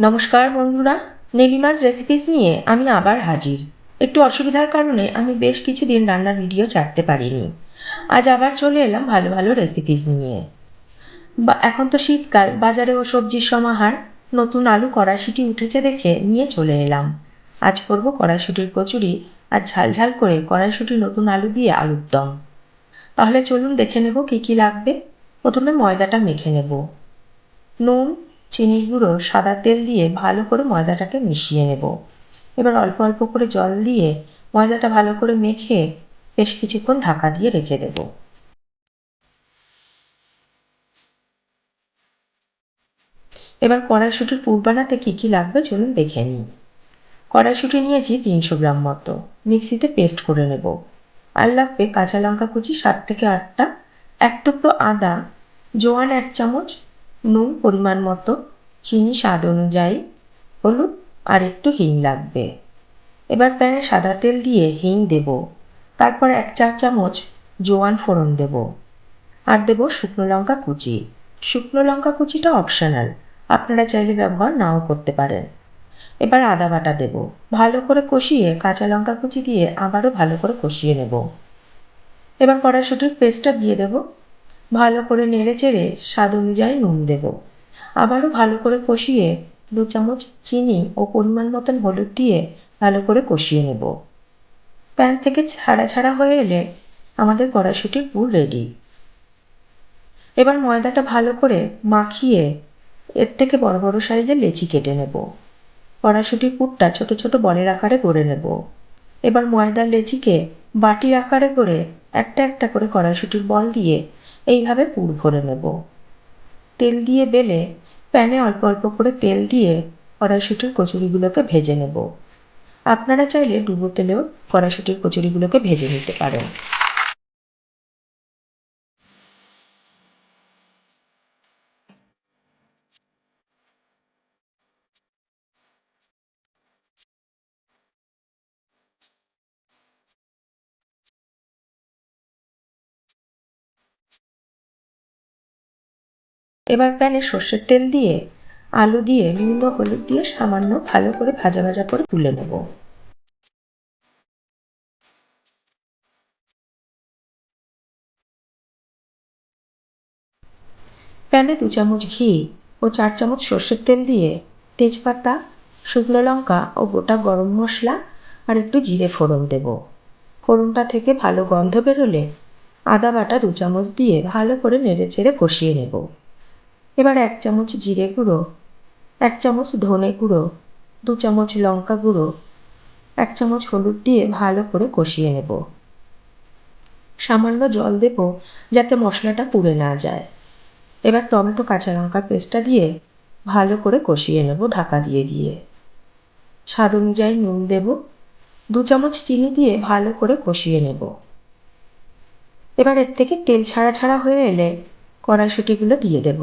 নমস্কার বন্ধুরা নীলিমাস রেসিপিস নিয়ে আমি আবার হাজির। একটু অসুবিধার কারণে আমি বেশ কিছুদিন রান্নার ভিডিও ছাড়তে পারিনি। আজ আবার চলে এলাম ভালো ভালো রেসিপিস নিয়ে। বা, এখন তো শীতকাল বাজারে ও সবজির সমাহার, নতুন আলু কড়াইশুঁটি উঠেছে দেখে নিয়ে চলে এলাম। আজ করব কড়াইশুঁটির কচুরি আর ঝাল ঝাল করে কড়াইশুঁটি নতুন আলু দিয়ে আলুর দম। তাহলে চলুন দেখে নেব কী কী লাগবে। প্রথমে ময়দাটা মেখে নেব। নুন চিনির গুঁড়ো সাদা তেল দিয়ে ভালো করে ময়দাটাকে মিশিয়ে নেব। এবার অল্প অল্প করে জল দিয়ে ময়দাটা ভালো করে মেখে বেশ কিছুক্ষণ ঢাকা দিয়ে রেখে দেব। এবার কড়াইশুটির পুর বানাতে কী কী লাগবে চলুন দেখে নিই। কড়াইশুটি নিয়েছি তিনশো গ্রাম মতো। মিক্সিতে পেস্ট করে নেব। আর লাগবে কাঁচা লঙ্কা কুচি সাত থেকে আটটা, এক টুকরো আদা, জোয়ান এক চামচ নুন পরিমাণ মতো, চিনি স্বাদ অনুযায়ী, হলুদ আর একটু হিং লাগবে। এবার প্যানে সাদা তেল দিয়ে হিং দেব। তারপর এক চার চামচ জোয়ান ফোড়ন দেব। আর দেব শুকনো লঙ্কা কুচি। শুকনো লঙ্কা কুচিটা অপশনাল আপনারা চাইলে ব্যবহার নাও করতে পারেন। এবার আদা বাটা দেব। ভালো করে কষিয়ে কাঁচা লঙ্কা কুচি দিয়ে আবারও ভালো করে কষিয়ে নেব। এবার কড়াইশুটির পেস্টটা দিয়ে দেব। ভালো করে নেড়ে চেড়ে স্বাদ অনুযায়ী নুন দেব। আবারও ভালো করে কষিয়ে দু চামচ চিনি ও পরিমাণ মতন হলুদ দিয়ে ভালো করে কষিয়ে নেব। প্যান থেকে ছাড়া ছাড়া হয়ে এলে আমাদের কড়াইশুটির পুর রেডি এবার ময়দাটা ভালো করে মাখিয়ে এর থেকে বড় বড় সাইজের লেচি কেটে নেব। কড়াইশুটির পুরটা ছোট ছোট বলের আকারে করে নেব। এবার ময়দার লেচিকে বাটির আকারে করে একটা একটা করে কড়াইশুটির বল দিয়ে এইভাবে পুর ভরে নেব। তেল দিয়ে বেলে প্যানে অল্প অল্প করে তেল দিয়ে কড়াইশুটির কচুরিগুলোকে ভেজে নেব। আপনারা চাইলে ডুবো তেলেও কড়াইশুটির কচুরিগুলোকে ভেজে নিতে পারেন। এবার প্যানে সর্ষের তেল দিয়ে, আলু দিয়ে, নুন ও হলুদ দিয়ে সামান্য ভালো করে ভাজা ভাজা করে তুলে নেব। প্যানে দু চামচ ঘি ও চার চামচ সর্ষের তেল দিয়ে তেজপাতা, শুকনো লঙ্কা ও গোটা গরম মশলা আর একটু জিরে ফোড়ন দেব। ফোড়নটা থেকে ভালো গন্ধ বেরোলে আদা বাটা দু চামচ দিয়ে ভালো করে নেড়ে চেড়ে কষিয়ে নেব। এবার এক চামচ জিরে গুঁড়ো, এক চামচ ধনে গুঁড়ো, দু চামচ লঙ্কা গুঁড়ো, এক চামচ হলুদ দিয়ে ভালো করে কষিয়ে নেব। সামান্য জল দেব যাতে মশলাটা পুড়ে না যায়। এবার টমেটো কাঁচা লঙ্কার পেস্টটা দিয়ে ভালো করে কষিয়ে নেব ঢাকা দিয়ে দিয়ে। স্বাদ অনুযায়ী নুন দেব, দু চামচ চিনি দিয়ে ভালো করে কষিয়ে নেব। এবার এর থেকে তেল ছাড়া ছাড়া হয়ে এলে কড়াইশুঁটিগুলো দিয়ে দেব।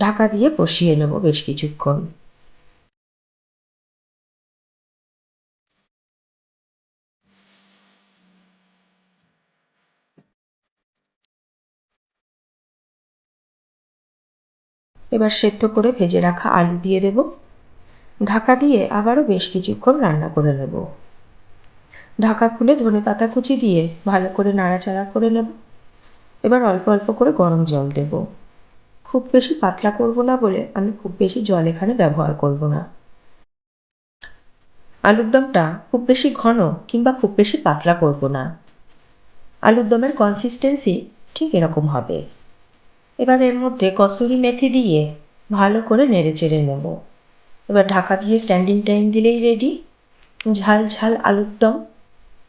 ঢাকা দিয়ে কষিয়ে নেব বেশ কিছুক্ষণ। এবার সেদ্ধ করে ভেজে রাখা আলু দিয়ে দেব। ঢাকা দিয়ে আবারও বেশ কিছুক্ষণ রান্না করে নেব। ঢাকা খুলে ধনে পাতা কুচি দিয়ে ভালো করে নাড়াচাড়া করে নেব। এবার অল্প অল্প করে গরম জল দেব। খুব বেশি পাতলা করব না বলে আমি খুব বেশি জল এখানে ব্যবহার করব না। আলুর দমটা খুব বেশি ঘন কিংবা খুব বেশি পাতলা করব না। আলুর দমের কনসিস্টেন্সি ঠিক এরকম হবে। এবার এর মধ্যে কসুরি মেথি দিয়ে ভালো করে নেড়ে চেড়ে নেব। এবার ঢাকা দিয়ে স্ট্যান্ডিং টাইম দিলেই রেডি ঝাল ঝাল আলুর দম,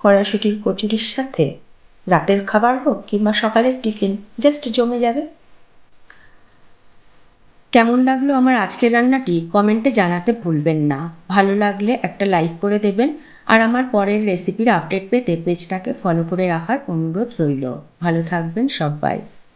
কড়াইশুটির কচুরির সাথে রাতের খাবার হোক কিংবা সকালের টিফিন জাস্ট জমে যাবে। কেমন লাগল আমার আজকের রান্নাটি? কমেন্টে জানাতে ভুলবেন না। ভালো লাগলে একটা লাইক করে দেবেন। আর আমার পরের রেসিপির আপডেট পেতে পেজটাকে ফলো করে রাখার অনুরোধ রইল। ভালো থাকবেন সবাই।